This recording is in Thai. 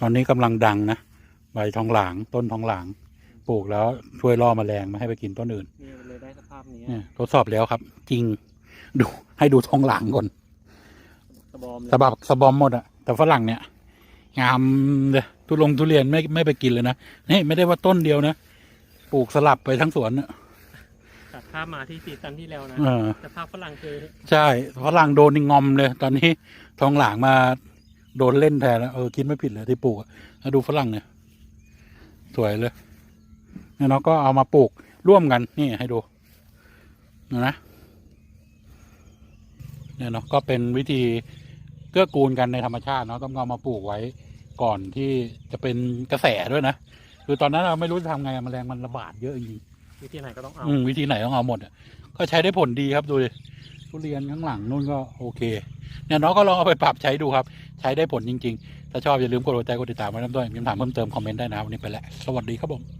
ตอนนี้กำลังดังนะใบทองหลางต้นทองหลาง ปลูกแล้วช่วยล่อแมลงไม่ให้ไปกินต้นอื่นนี่เลยได้สภาพนี้เนี่ยทดสอบแล้วครับ จริงดูให้ดูทองหลางก่อนสะบอมเลยสบับสะบอมหมดอะแต่ฝรั่งเนี่ยงามเลยทุลงทุเรียนไม่ไม่ไปกินเลยนะนี่ไม่ได้ว่าต้นเดียวนะปลูกสลับไปทั้งสวนอะตัดภาพมาที่ซีซั่นที่แล้วนะเออสภาพฝรั่งคือ ใช่ฝรั่งโดนนี่งอมเลย ตอนนี้ทองหลางมา โดนเล่นแทนแล้วเออคิดไม่ผิดเลยที่ปลูกอะแล้วดูฝรั่งเนี่ย สวยเลยเนี่ยเนาะก็เอามาปลูกร่วมกันนี่ให้ดูนะนะเนี่ยเนาะก็เป็นวิธีเกื้อกูลกันในธรรมชาติเนาะต้องเอามาปลูกไว้ก่อนที่จะเป็นกระแสด้วยนะคือตอนนั้นเราไม่รู้จะทำไงอะแมลงมันระบาดเยอะจริงวิธีไหนก็ต้องเอาอืมวิธีไหนต้องเอาหมดอะก็ใช้ได้ผลดีครับดูดิทุเรียนข้างหลังนู่นก็โอเค เนี่ยน้องก็ลองเอาไปปรับใช้ดูครับ ใช้ได้ผลจริง ๆ ถ้าชอบอย่าลืมกดหัวใจกดติดตามไว้น้ำด้วยมีคำถามเพิ่มเติมคอมเมนต์ได้นะวันนี้ไปแล้วสวัสดีครับผม